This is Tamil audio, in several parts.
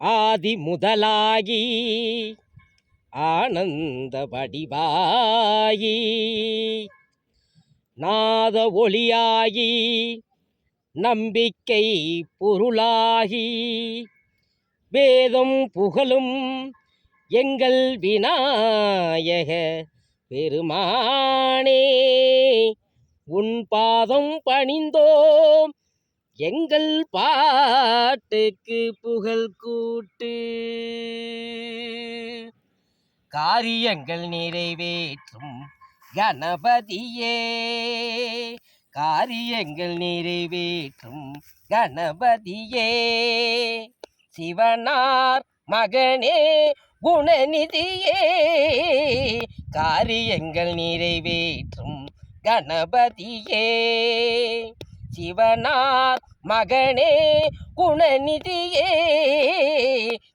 ஆதி முதலாகி ஆனந்த வடிவாயி நாத ஒளியாகி நம்பிக்கை பொருளாகி வேதம் புகழும் எங்கள் விநாயக பெருமானே உன் பாதம் பணிந்தோம் எங்கள் பாட்டுக்கு புகழ் கூட்டு. காரியங்கள் நிறைவேற்றும் கணபதியே. காரியங்கள் நிறைவேற்றும் கணபதியே. சிவனார் மகனே குணநிதியே. காரியங்கள் நிறைவேற்றும் கணபதியே. சிவனார் மகனே குணநிதியே.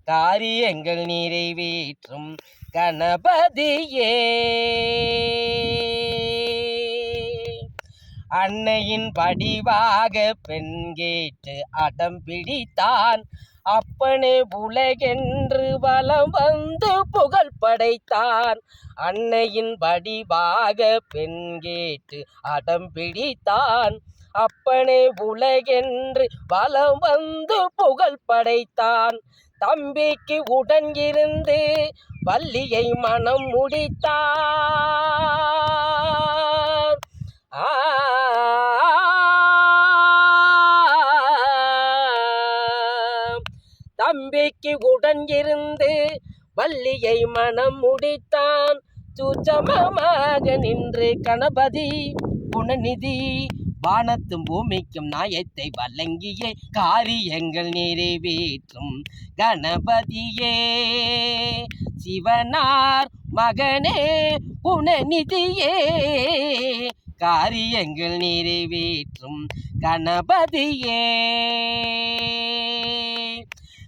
காரியங்கள் நிறைவேற்றும் கணபதியே. அன்னையின் படிவாக பெண் கேட்டு அடம் பிடித்தான். அப்பனே உலகென்று வலம் வந்து புகழ் படைத்தான். அன்னையின் படிவாக பெண் கேட்டு அடம் பிடித்தான். அப்பனே உலகென்று வலம் வந்து புகழ் படைத்தான். தம்பிக்கு உடன் இருந்து வள்ளியை மனம் முடித்தார். ஆ தம்பிக்கு உடன் இருந்து வள்ளியை மனம் முடித்தான். சூச்சமமாக நின்று கணபதி குணநிதி வானத்தும் பூமிக்கும் நாயத்தை வழங்கிய காரியங்கள் நிறைவேற்றும் கணபதியே. சிவனார் மகனே குணநிதியே காரியங்கள் நிறைவேற்றும் கணபதியே.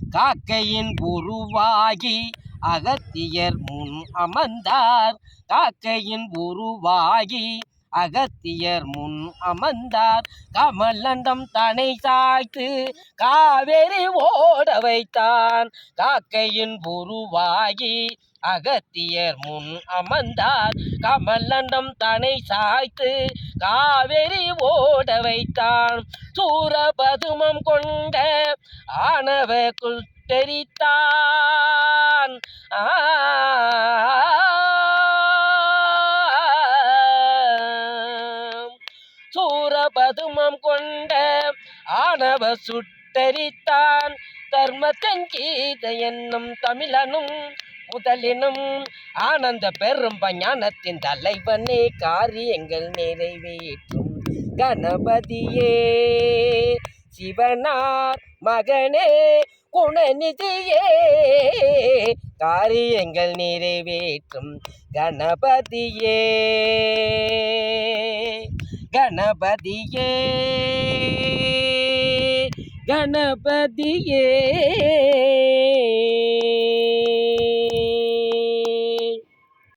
காக்கையின் குருவாகி அகத்தியர் முன் அமர்ந்தார். காக்கையின் குருவாகி அகத்தியர் முன் அமர்ந்தார். கமலண்டம் தனை சாய்த்து காவேரி ஓட வைத்தான். காக்கையின் உருவாகி அகத்தியர் முன் அமர்ந்தார். கமலண்டம் தனை சாய்த்து காவேரி ஓட வைத்தான். சூரபதுமம் கொண்ட ஆணவ குத்தரித்தான் ஆ சூரபதுமம் கொண்ட ஆணவ சுட்டரித்தான். தர்மத்தின் கீத என்னும் தமிழனும் முதலினும் ஆனந்த பெரும் ஞானத்தின் தலைவனே காரியங்கள் நிறைவேற்றும் கணபதியே. சிவனார் மகனே குணநிதியே. காரியங்கள் நிறைவேற்றும் கணபதியே. கணபதியே கணபதியே.